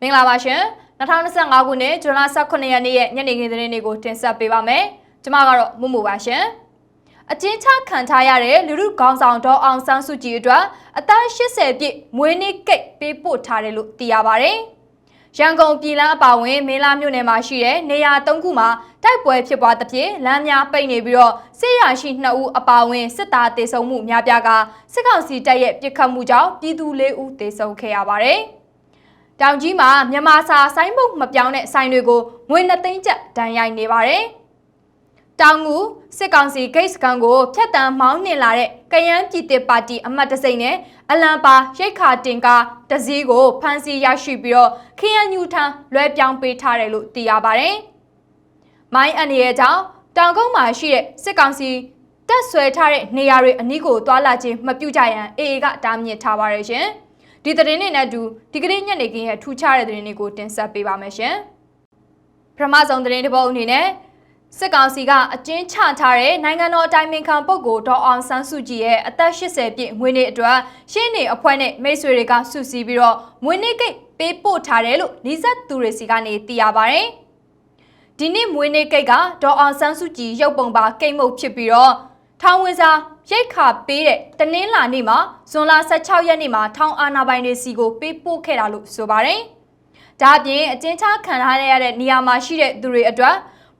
မင်္ဂလာပါရှင်2025ခုနှစ်ဇွန်လ18ရက်နေ့ရဲ့ညနေခင်းသတင်းတွေကိုတင်ဆက်ပေးပါမယ်ကျွန်မကတော့မှုမှုပါရှင်အကျဉ်းချခံထားရတဲ့လူလူခေါင်းဆောင်ဒေါ်အောင်ဆန်းစုကြည်အတွက်အသက်80ပြည့်မွေးနေ့ကိတ်ပေးပို့ထားတယ်လို့သိရပါတယ်ရန်ကုန်ပြည်လန်းအပါအဝင်မင်းလာမြို့နယ်မှာရှိတဲ့နေရာ၃ခုမှာတိုက်ပွဲဖြစ်ပွားသဖြင့်လမ်းများပိတ်နေပြီးတော့စစ်ရရှိ2ဦးအပါအဝင်စစ်သားတေဆုံးမှုများပြားကစစ်ကောင်စီတပ်ရဲ့ပစ်ခတ်မှုကြောင့်ပြည်သူ၄ဦးတေဆုံးခဲ့ရပါတယ်။ တောင်ကြီးမှာမြန်မာစာဆိုင်းဘုတ်မပြောင်းတဲ့ဆိုင်တွေကိုငွေ2သိန်းကျပ်ဒဏ်ရိုက်နေပါတယ်။တောင်ငူစစ်ကောင်စီဂိတ်စကန်ကိုဖျက်တမ်းမောင်းနှင်လာတဲ့ကယန်းပြည်တစ်ပါတီအမတ်တစိမ့်နဲ့အလံပါရိတ်ခါတင်ကားတစည်းကိုဖမ်းဆီးရရှိပြီးတော့ခရန်ညူထန်လွှဲပြောင်းပေးထားတယ်လို့သိရပါတယ်။မိုင်းအန်ရဲ့ကြောင့်တောင်ကုန်းမှာရှိတဲ့စစ်ကောင်စီတက်ဆွဲထားတဲ့နေရာတွေအနီးကိုတွာလာခြင်းမပြုကြရန်အေအေကတားမြစ်ထားပါရရှင်။ ဒီသတင်းတွေနဲ့အတူဒီကနေ့ညနေခင်းရဲ့ထူးခြားတဲ့သတင်းတွေကိုတင်ဆက်ပေးပါမယ်ရှင်။ပထမဆုံးသတင်းတစ်ပုဒ်အနေနဲ့စစ်ကောင်စီကအကျဉ်းချထားတဲ့နိုင်ငံတော်အတိုင်ပင်ခံပုဂ္ဂိုလ်ဒေါ်အောင်ဆန်းစုကြည်ရဲ့အသက်80ပြည့်မွေးနေ့အတွက်ရှင်းနေအဖွဲ့နဲ့မိတ်ဆွေတွေကစုစည်းပြီးတော့မွေးနေ့ကိတ်ပေးပို့ထားတယ်လို့နှိစက်သူတွေစီကနေသိရပါဗျ။ဒီနေ့မွေးနေ့ကိတ်ကဒေါ်အောင်ဆန်းစုကြည်ရုပ်ပုံပါကိတ်မုတ်ဖြစ်ပြီးတော့ထောင်ဝင်စာ ရိတ်ခါပေးတဲ့တနင်္လာနေ့မှာဇွန်လ16ရက်နေ့မှာထောင်အာဏာပိုင်တွေစီကိုပေးပို့ခဲ့တာလို့ဆိုပါတယ်။ဒါအပြင်အကျဉ်းချခံထားရတဲ့နေရာမှာရှိတဲ့သူတွေအတွက်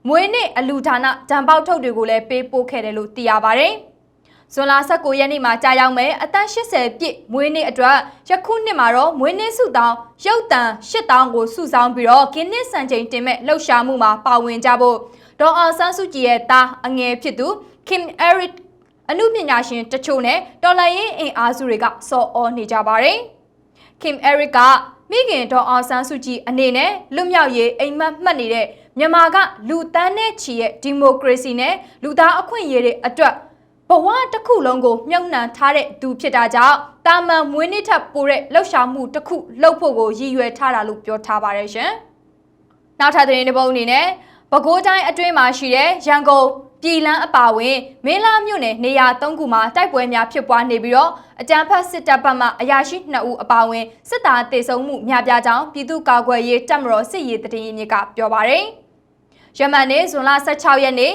မွေးနေ့အလူဌာနဓာန်ပေါက်ထုတ်တွေကိုလည်းပေးပို့ခဲ့တယ်လို့သိရပါတယ်။ဇွန်လ19ရက်နေ့မှာကြာရောက်မယ်အသက်80ပြည့်မွေးနေ့အတွက်ယခုနှစ်မှာတော့မွေးနေ့စုတောင်းရုပ်တံ8000ကိုစုဆောင်းပြီးတော့ဂင်းနစ်စံချိန်တင်မဲ့လှုပ်ရှားမှုမှာပါဝင်ကြဖို့ဒေါ်အောင်ဆန်းစုကြည်ရဲ့သားအငယ်ဖြစ်သူ Kim Eric အမှုပညာရှင်တချို့နဲ့တော်လိုင်းရင်အင်အားစုတွေကစော်ဩနေကြပါတယ်။ Kim Eric ကမိခင်ဒေါ်အောင်ဆန်းစုကြည်အနေနဲ့လွတ်မြောက်ရေးအိမ်မက်မှတ်နေတဲ့မြန်မာကလူတန်းနဲ့ချီရဲ့ဒီမိုကရေစီနဲ့လူသားအခွင့်အရေးတွေအတွက်ဘဝတစ်ခုလုံးကိုမြုံနှံထားတဲ့သူဖြစ်တာကြောင့်တာမန်မွေးနေ့ထပ်ပိုတဲ့လှုပ်ရှားမှုတစ်ခုလှုပ်ဖို့ကိုရည်ရွယ်ထားတာလို့ပြောထားပါတယ်ရှင်။နောက်ထပ်သတင်းတစ်ပုဒ်အနေနဲ့ပဲခူးတိုင်းအတွင်းမှာရှိတဲ့ရန်ကုန် ပြည်လန်းအပါဝင်မင်းလာမြို့နယ်နေရာ၃ခုမှာတိုက်ပွဲများဖြစ်ပွားနေပြီးတော့အကြမ်းဖက်စစ်တပ်ဘက်မှအရာရှိ2ဦးအပါဝင်စစ်သားတေဆုံးမှုများပြားကြောင်းပြည်သူ့ကာကွယ်ရေးတပ်မတော်စစ်ရေးတရင်ရင်းမြစ်ကပြောပါရယ်ယမန်နေ့ဇွန်လ16ရက်နေ့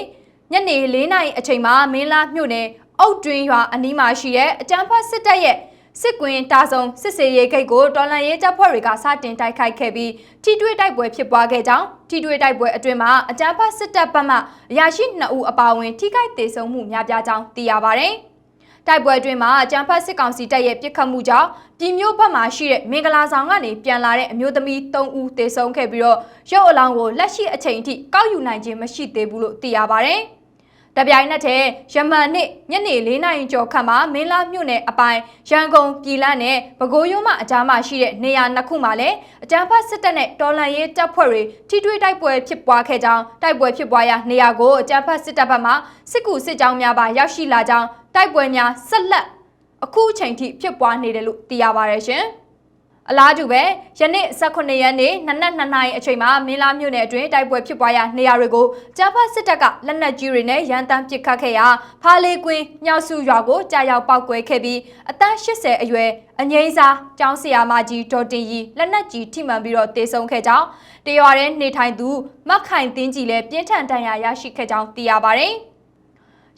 ညနေ4နာရီအချိန်မှာမင်းလာမြို့နယ်အုတ်တွင်းရွာအနီးမှာရှိတဲ့အကြမ်းဖက်စစ်တပ်ရဲ့ စစ်ကွင်းတာဆုံစစ်စေးရေးဂိတ်ကိုတော်လန်ရေးတပ်ဖွဲ့တွေကစတင်တိုက်ခိုက်ခဲ့ပြီးထိတွေ့တိုက်ပွဲဖြစ်ပွားခဲ့ကြောင်းထိတွေ့တိုက်ပွဲအတွင်းမှာအကြမ်းဖက်စစ်တပ်ဘက်မှအရာရှိ2ဦးအပါအဝင်ထိခိုက်ဒေဆုံးမှုများပြားကြောင်းသိရပါဗျ။တိုက်ပွဲအတွင်းမှာအကြမ်းဖက်စစ်ကောင်စီတပ်ရဲ့ပစ်ခတ်မှုကြောင့်ပြည်မျိုးဘက်မှာရှိတဲ့မင်္ဂလာဆောင်ကနေပြန်လာတဲ့အမျိုးသမီး3ဦးသေဆုံးခဲ့ပြီးတော့ရုပ်အလောင်းကိုလက်ရှိအချိန်ထိကောက်ယူနိုင်ခြင်းမရှိသေးဘူးလို့သိရပါဗျ။ တပြိုင်နက်တည်းယမန်နေ့ညနေ၄နာရီကျော်ခန့်မှာမင်းလာမြို့နယ်အပိုင်းရန်ကုန်ပြည်လန်းနဲ့ပဲခူးရိုးမှအကြားမှာရှိတဲ့နေရာနှစ်ခုမှာလည်းအကြမ်းဖက်စစ်တပ်နဲ့တော်လှန်ရေးတပ်ဖွဲ့တွေထိတွေ့တိုက်ပွဲဖြစ်ပွားခဲ့ကြောင်းတိုက်ပွဲဖြစ်ပွားရာနေရာကိုအကြမ်းဖက်စစ်တပ်ဘက်မှစစ်ကူစစ်ကြောင်းများပါရောက်ရှိလာကြောင်းတိုက်ပွဲများဆက်လက်အခုအချိန်ထိဖြစ်ပွားနေတယ်လို့သိရပါရရှင်။ အလားတူပဲယနေ့18ရက်နေ့နနက်2နာရီအချိန်မှာမင်းလာမြို့နယ်အတွင်းတိုက်ပွဲဖြစ်ပွားရာနေရာတွေကိုကြားဖတ်စစ်တပ်ကလက်နက်ကြီးတွေနဲ့ရန်တမ်းပစ်ခတ်ခဲ့ရာဖားလေးကွင်းမြောက်စုရွာကိုကြာရောက်ပောက်ကွဲခဲ့ပြီးအသက်80အရွယ်အငိမ့်စားကျောင်းဆရာမကြီးဒေါ်တင်ရီလက်နက်ကြီးထိမှန်ပြီးတော့တေဆုံးခဲ့ကြောင်းတရွာတဲ့နေထိုင်သူမက်ခိုင်တင်းကြီးလည်းပြင်းထန်ဒဏ်ရာရရှိခဲ့ကြောင်းသိရပါတယ်။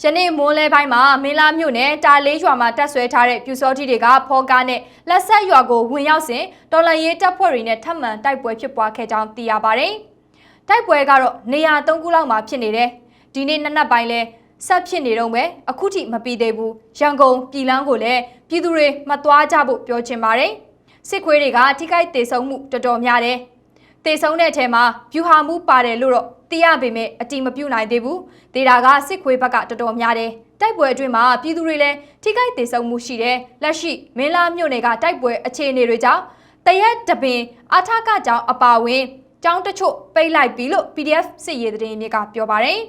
ယနေ့မိုးလဲပိုင်းမှာမင်းလာမြို့နယ်တာလေးရွာမှာတက်ဆွဲထားတဲ့ပြူစောတိတွေကဖောကားနဲ့လက်ဆက်ရွာကိုဝင်ရောက်စဉ်တော်လန်ရေးတပ်ဖွဲ့တွေနဲ့ထပ်မံတိုက်ပွဲဖြစ်ပွားခဲ့ကြောင်းသိရပါတယ်။တိုက်ပွဲကတော့နေရာ၃ခုလောက်မှာဖြစ်နေတယ်။ဒီနေ့နက်နက်ပိုင်းလဲဆက်ဖြစ်နေတော့မယ်အခုထိမပြီးသေးဘူး။ရန်ကုန်ပြည်လန်းကိုလည်းပြည်သူတွေမသွားကြဖို့ပြောချင်ပါတယ်။စစ်ခွေးတွေကထိခိုက်ဒေဆုံးမှုတော်တော်များတယ်။တေဆုံးတဲ့အထက်မှာဖြူဟာမှုပါတယ်လို့တော့ သိရပေမဲ့အတိမပြုတ်နိုင်သေးဘူးဒေတာကစစ်ခွေးဘက်ကတော်တော်များတယ်တိုက်ပွဲအတွင်းမှာပြည်သူတွေလည်းထိခိုက်ဒေဆုံးမှုရှိတယ်လက်ရှိမင်းလာမြို့နယ်ကတိုက်ပွဲအခြေအနေတွေကြောင့်တရက်တပင်အထကကြောင်အပါဝင်ကျောင်းတချို့ပိတ်လိုက်ပြီလို့ PDF စစ်ရေးသတင်းမြစ်ကပြောပါတယ်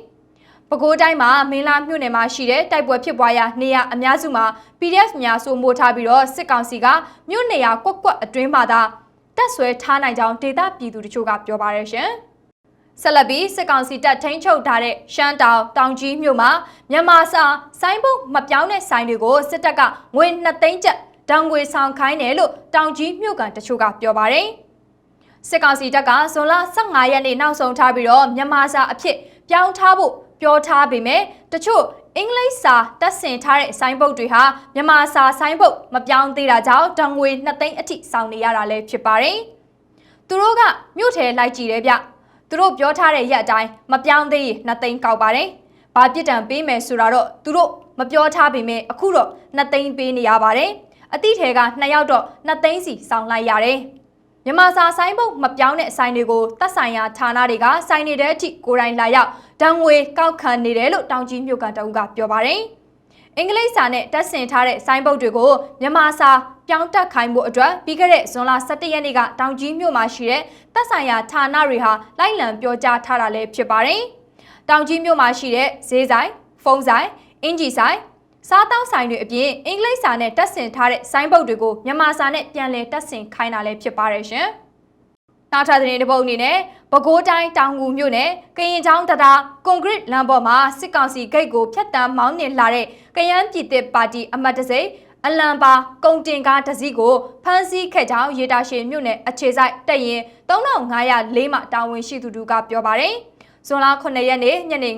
ပဲခူးတိုင်းမှာမင်းလာမြို့နယ်မှာရှိတဲ့တိုက်ပွဲဖြစ်ပွားရာနေရာအများစုမှာ PDF များစိုးမိုးထားပြီးတော့စစ်ကောင်စီကမြို့နေရာကွက်ကွက်အတွင်းမှာသာတက်ဆွဲထားနိုင်ကြောင်းဒေသပြည်သူတချို့ကပြောပါရရှင်။ ဆက်လက်ပြီးစစ်ကောင်စီတပ်ထိန်းချုပ်ထားတဲ့ရှမ်းတောင်တောင်ကြီးမြို့မှာမြန်မာစာဆိုင်းဘုတ်မပြောင်းတဲ့ဆိုင်တွေကိုစစ်တပ်ကငွေ2သိန်းကျပ်တောင်ငွေဆောင်ခိုင်းတယ်လို့တောင်ကြီးမြို့ကန်တချို့ကပြောပါတယ်စစ်ကောင်စီတပ်ကဇွန်လ15ရက်နေ့နောက်ဆုံးထားပြီးတော့မြန်မာစာအဖြစ်ပြောင်းထားဖို့ပြောထားပေမဲ့တချို့အင်္ဂလိပ်စာတက်ဆင်ထားတဲ့ဆိုင်းဘုတ်တွေဟာမြန်မာစာဆိုင်းဘုတ်မပြောင်းသေးတာကြောင့်တံငွေ2သိန်းအထိဆောင်နေရတာလည်းဖြစ်ပါတယ်။သူတို့ကမြို့ထဲလိုက်ကြည့်တယ်ဗျ။ သူတို့ပြောထားတဲ့ရက်အတိုင်းမပြောင်းသေးရင်2သိန်းကောက်ပါတယ်။ဘာပြစ်ဒဏ်ပေးမယ်ဆိုတာတော့သူတို့မပြောထားပေမဲ့အခုတော့2သိန်းပေးနေရပါတယ်။အတိထဲက2ယောက်တော့2သိန်းစီဆောင်လိုက်ရတယ်။မြန်မာစာဆိုင်ဘုတ်မပြောင်းတဲ့ဆိုင်တွေကိုသက်ဆိုင်ရာဌာနတွေကဆိုင်နေတဲ့အထိကိုယ်တိုင်လာရောက်ဒဏ်ငွေကောက်ခံနေတယ်လို့တောင်ကြီးမြို့ကန်တအုပ်ကပြောပါတယ်။ အင်္ဂလိပ်စာနဲ့တက်ဆင်ထားတဲ့ဆိုင်ဘုတ်တွေကိုမြန်မာစာပြောင်းတက်ခိုင်းဖို့အတွက်ပြီးခဲ့တဲ့ဇွန်လ17ရက်နေ့ကတောင်ကြီးမြို့မှာရှိတဲ့သက်ဆိုင်ရာဌာနတွေဟာလိုက်လံပြောကြားထားတာလည်းဖြစ်ပါတယ်။တောင်ကြီးမြို့မှာရှိတဲ့ဈေးဆိုင်၊ဖုန်းဆိုင်၊အင်ဂျီဆိုင်စားတောက်ဆိုင်တွေအပြင်အင်္ဂလိပ်စာနဲ့တက်ဆင်ထားတဲ့ဆိုင်းဘုတ်တွေကိုမြန်မာစာနဲ့ပြန်လည်တက်ဆင်ခိုင်းတာလည်းဖြစ်ပါတယ်ရှင်။ နောက်ထပ်သတင်းတစ်ပုဒ်အနေနဲ့ပဲခူးတိုင်းတောင်ငူမြို့နယ်ကရင်ချောင်းတတာကွန်ကရစ်လမ်းပေါ်မှာစစ်ကောင်စီဂိတ်ကိုဖျက်တမ်းမောင်းနှင်လာတဲ့ကယန်းပြည်သစ်ပါတီအမတ်တစိအလံပါကုံတင်ကားတစ်စီးကိုဖမ်းဆီးခဲ့ကြောင်းရေတာရှည်မြို့နယ်အခြေစိုက်တပ်ရင်3504မှတာဝန်ရှိသူတို့ကပြောပါတယ်။ ဇွန်လ9ရက်နေ့ညနေ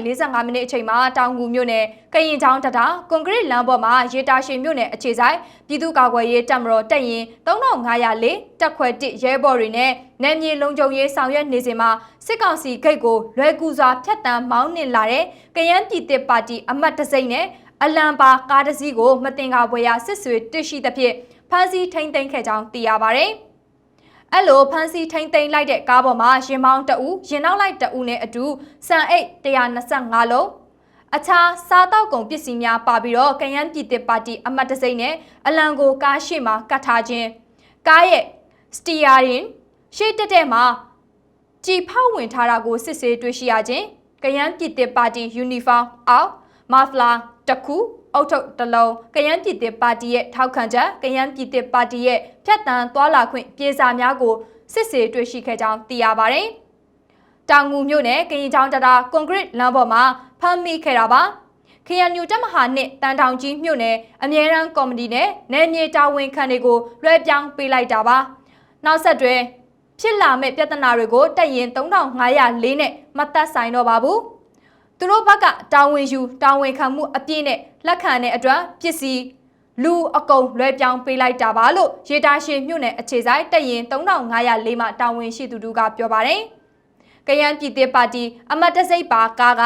9:45မိနစ်အချိန်မှာတောင်ငူမြို့နယ်ကရင်ချောင်းတတာကွန်ကရစ်လမ်းပေါ်မှာရေတာရှည်မြို့နယ်အခြေဆိုင်ပြည်သူ့ကာကွယ်ရေးတပ်မတော်တပ်ရင်3504တပ်ခွဲ1ရဲဘော်တွေနဲ့နယ်မြေလုံခြုံရေးဆောင်ရွက်နေစဉ်မှာစစ်ကောင်စီဂိတ်ကိုလွယ်ကူစွာဖျက်ဆီးမောင်းနှင်လာတဲ့ကရန်ပြည်သစ်ပါတီအမတ်တစိမ့်နဲ့အလံပါကားတစ်စီးကိုမတင်ကားပွဲရစစ်ဆွေတရှိသဖြင့်ဖမ်းဆီးထိန်းသိမ်းခဲ့ကြောင်းသိရပါဗျ။ အဲ့လိုဖမ်းဆီးထိန်းသိမ်းလိုက်တဲ့ကားပေါ်မှာရင်မောင်းတအူးရင်နောက်လိုက်တအူးနဲ့အတူစံအိတ်125လုံးအခြားစားတောက်ကုန်ပစ္စည်းများပါပြီးတော့ကယန်းပြည်သစ်ပါတီအမတ်တစိမ့်နဲ့အလံကိုကားရှိမှာကတ်ထားခြင်းကားရဲ့စတီယာရင်ရှေ့တက်တဲ့မှာကြည်ဖောက်ဝင်ထားတာကိုစစ်ဆေးတွေ့ရှိရခြင်းကယန်းပြည်သစ်ပါတီယူနီဖောင်းအောက်မာဖလာတခု အုတ်ထုတ်တလုံးကယန်းပြည်သစ်ပါတီရဲ့ထောက်ခံချက်ကယန်းပြည်သစ်ပါတီရဲ့ဖြတ်တန်းသွာလာခွင့်ပြေစာများကိုစစ်ဆေးတွေ့ရှိခဲ့ကြောင်းသိရပါတယ်။တောင်ငူမြို့နယ်ကရင်ချောင်းတတာကွန်ကရစ်လမ်းပေါ်မှာဖမ်းမိခဲ့တာပါ။ခရန်ညူတက်မဟာနှစ်တန်တောင်ကြီးမြို့နယ်အမြဲတမ်းကော်မတီနဲ့နယ်မြေတာဝန်ခံတွေကိုလွှဲပြောင်းပေးလိုက်တာပါ။နောက်ဆက်တွဲဖြစ်လာမဲ့ပြဿနာတွေကိုတက်ရင်3504နဲ့မသက်ဆိုင်တော့ပါဘူး။ သူတို့ဘက်ကတာဝန်ယူတာဝန်ခံမှုအပြည့်နဲ့လက်ခံတဲ့အတွက်ပစ္စည်းလူအကုံလွဲပြောင်းပေးလိုက်တာပါလို့ရေတာရှင်မြို့နယ်အခြေဆိုင်တရင်3504မှာတာဝန်ရှိသူတို့ကပြောပါတယ်။ကယန်းပြည်သစ်ပါတီအမတ်တစိတ်ပါကားက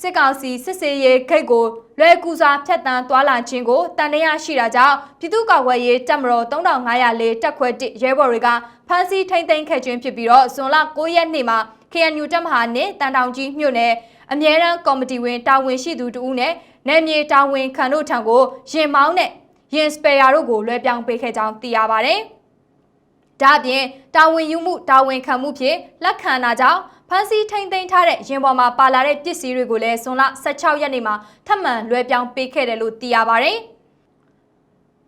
စစ်ကောင်စီစစ်စေးရေးခိတ်ကိုလွယ်ကူစွာဖျက်ဆီးသွားလာခြင်းကိုတန်တရားရှိတာကြောင့်ပြည်သူ့ကာကွယ်ရေးတပ်မတော်3504တပ်ခွဲ1ရဲဘော်တွေကဖမ်းဆီးထိန်းသိမ်းခဲ့ခြင်းဖြစ်ပြီးတော့ဇွန်လ9ရက်နေ့မှာ KNU တပ်မဟာနဲ့တန်တောင်ကြီးမြို့နယ် အမြဲတမ်းကော်မတီဝင်တာဝန်ရှိသူတူဦးနဲ့နယ်မြေတာဝန်ခံတို့ထံကိုရင်မောင်းနဲ့ရင်စပယ်ယာတို့ကိုလွှဲပြောင်းပေးခဲ့ကြောင်းသိရပါဗျ။ဒါ့အပြင်တာဝန်ယူမှုတာဝန်ခံမှုဖြင့်လက်ခံတာကြောင့်ဖမ်းဆီးထိန်သိမ်းထားတဲ့ရင်ပေါ်မှာပါလာတဲ့ပစ္စည်းတွေကိုလည်းဇွန်လ16ရက်နေ့မှာထပ်မံလွှဲပြောင်းပေးခဲ့တယ်လို့သိရပါဗျ။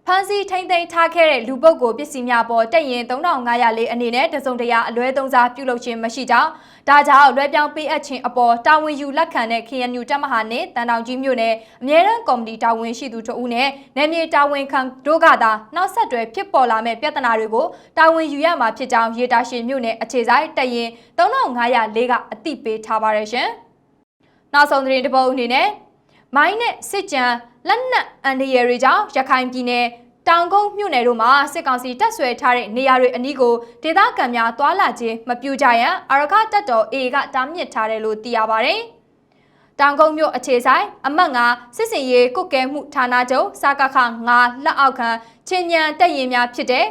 ဖမ်းဆီးထိန်းသိမ်းထားခဲ့တဲ့လူပုဂ္ဂိုလ်ပစ္စည်းများပေါ်တက်ရင်3504အနေနဲ့တစုံတရာအလွဲသုံးစားပြုလုပ်ခြင်းမရှိကြောင်းဒါကြောင့်လွဲပြောင်းပေးအပ်ခြင်းအပေါ်တာဝန်ယူလက်ခံတဲ့ KNU တပ်မဟာနဲ့တန်တောင်ကြီးမြို့နယ်အမြဲတမ်းကော်မတီတာဝန်ရှိသူတို့ဦးနဲ့နယ်မြေတာဝန်ခံတို့ကသာနောက်ဆက်တွဲဖြစ်ပေါ်လာမဲ့ပြဿနာတွေကိုတာဝန်ယူရမှာဖြစ်ကြောင်းရေတာရှင်မြို့နယ်အခြေဆိုင်တက်ရင်3504ကအသိပေးထားပါတယ်ရှင်။နောက်ဆုံးသတင်းတစ်ပုဒ်အနေနဲ့ မိုင်းနဲ့စစ်ကြံလက်နက်အန်ဒီရတွေကြောင့်ရခိုင်ပြည်နယ်တောင်ကုန်းမြို့နယ်တို့မှာစစ်ကောင်စီတပ်ဆွဲထားတဲ့နေရာတွေအနီးကိုဒေသခံများတွာလာခြင်းမပြုကြရန်အာရခတပ်တော် A ကတားမြစ်ထားတယ်လို့သိရပါဗျ။တောင်ကုန်းမြို့အခြေဆိုင်အမတ်ငါစစ်စင်ရေးကုတ်ကဲမှုဌာနချုပ်စကခငါလက်အောက်ခံချင်းညံတက်ရင်များဖြစ်တဲ့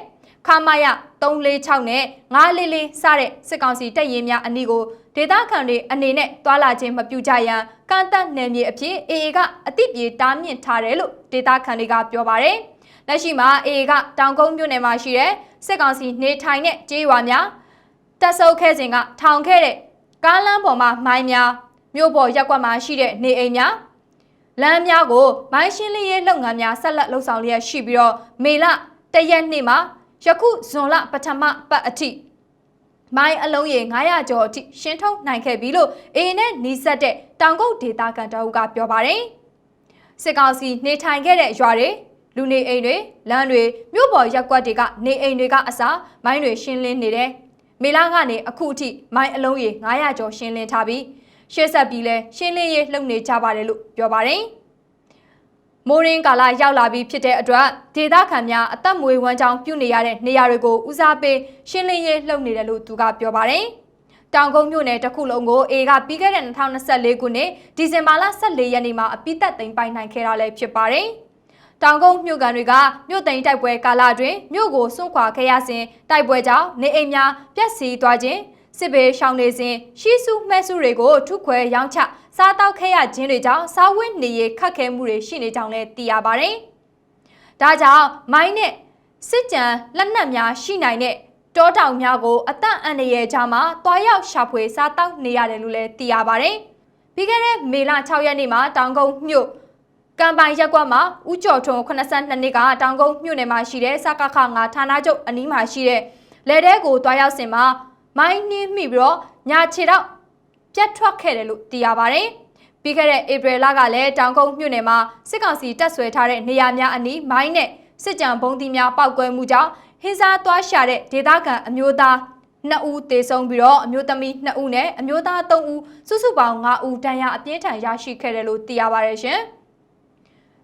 ခမာယ346နဲ့944စတဲ့စစ်ကောင်စီတပ်ရင်းများအနီးကိုဒေသခံတွေအနေနဲ့တွာလာခြင်းမပြုကြရန်ကန့်သက်နယ်မြေအဖြစ် AA ကအသိပြေတားမြစ်ထားတယ်လို့ဒေသခံတွေကပြောပါတယ်။လက်ရှိမှာ AA ကတောင်ကုန်းမြို့နယ်မှာရှိတဲ့စစ်ကောင်စီနေထိုင်တဲ့ကျေးရွာများတပ်ဆုပ်ခဲ့စဉ်ကထောင်ခဲ့တဲ့ကားလမ်းပေါ်မှာမိုင်းများမြို့ပေါ်ရက်ကွက်မှာရှိတဲ့နေအိမ်များလမ်းများကိုမိုင်းရှင်းလင်းရေးလုပ်ငန်းများဆက်လက်လှုပ်ဆောင်လျက်ရှိပြီးတော့မေလတရက်နေ့မှာ ယခုဇွန်လပထမပတ်အထိမိုင်းအလုံးရေ900ကျော်အထိရှင်းထုတ်နိုင်ခဲ့ပြီလို့အေနဲ့နီးစပ်တဲ့တောင်ကုတ်ဒေတာကန်တအုပ်ကပြောပါတယ်စစ်ကောင်စီနေထိုင်ခဲ့တဲ့ရွာတွေလူနေအိမ်တွေလမ်းတွေမြို့ပေါ်ရက်ကွက်တွေကနေအိမ်တွေကအစားမိုင်းတွေရှင်းလင်းနေတယ်မေလကနေအခုအထိမိုင်းအလုံးရေ900ကျော်ရှင်းလင်းထားပြီးရှေ့ဆက်ပြီးလဲရှင်းလင်းရေးလုပ်နေကြပါတယ်လို့ပြောပါတယ်။ မိုးရင်းကာလရောက်လာပြီးဖြစ်တဲ့အတွက်ဒေသခံများအသက်မွေးဝမ်းကြောင်းပြုနေရတဲ့နေရာတွေကိုဦးစားပေးရှင်းလင်းရေးလုပ်နေတယ်လို့သူကပြောပါတယ်။တောင်ကုန်းမြို့နယ်တစ်ခုလုံးကိုအေကပြီးခဲ့တဲ့2024ခုနှစ်ဒီဇင်ဘာလ14ရက်နေ့မှာအပိသက်သိမ်းပိုင်နိုင်ခဲ့တာလည်းဖြစ်ပါတယ်။တောင်ကုန်းမြို့ကန်တွေကမြို့သိမ်းတိုက်ပွဲကာလအတွင်းမြို့ကိုစွန့်ခွာခဲ့ရစဉ်တိုက်ပွဲကြောင့်နေအိမ်များပျက်စီးသွားခြင်း စစ်ဘေးရှောင်နေစဉ်ရှီးစုမှဲစုတွေကိုထုခွဲရောင်းချစားတောက်ခဲ့ရခြင်းတွေကြောင့်စားဝတ်နေရေးခက်ခဲမှုတွေရှိနေကြောင်းလည်းသိရပါတယ်။ဒါကြောင့်မိုင်းနဲ့စစ်ကြံလက်နက်များရှိနိုင်တဲ့တောတောင်များကိုအတန့်အန္တရာယ်ကြားမှာတွားရောက်ရှာဖွေစားတောက်နေရတယ်လို့လည်းသိရပါတယ်။ပြီးခဲ့တဲ့မေလ6ရက်နေ့မှာတောင်ကုန်းမြို့ကံပိုင်ရက်ကွက်မှာဦးကျော်ထွန်း82နှစ်ကတောင်ကုန်းမြို့နယ်မှာရှိတဲ့စကခ9ဌာနချုပ်အနီးမှာရှိတဲ့လက်တဲကိုတွားရောက်စင်မှာ မိုင်းနှင်းမိပြီးတော့ညာခြေတော့ပြတ်ထွက်ခဲ့တယ်လို့သိရပါတယ်။ပြီးခဲ့တဲ့ဧပြီလကလည်းတောင်ကုန်းမြို့နယ်မှာစစ်ကောင်စီတပ်ဆွဲထားတဲ့နေရာများအနီးမိုင်းနဲ့စစ်ကြံဘုံတီများပောက်ကွဲမှုကြောင့်ဟင်းစားသွားရှာတဲ့ဒေသခံအမျိုးသား2ဦးသေဆုံးပြီးတော့အမျိုးသမီး2ဦးနဲ့အမျိုးသား3ဦးစုစုပေါင်း5ဦးဒဏ်ရာအပြင်းထန်ရရှိခဲ့တယ်လို့သိရပါတယ်ရှင်။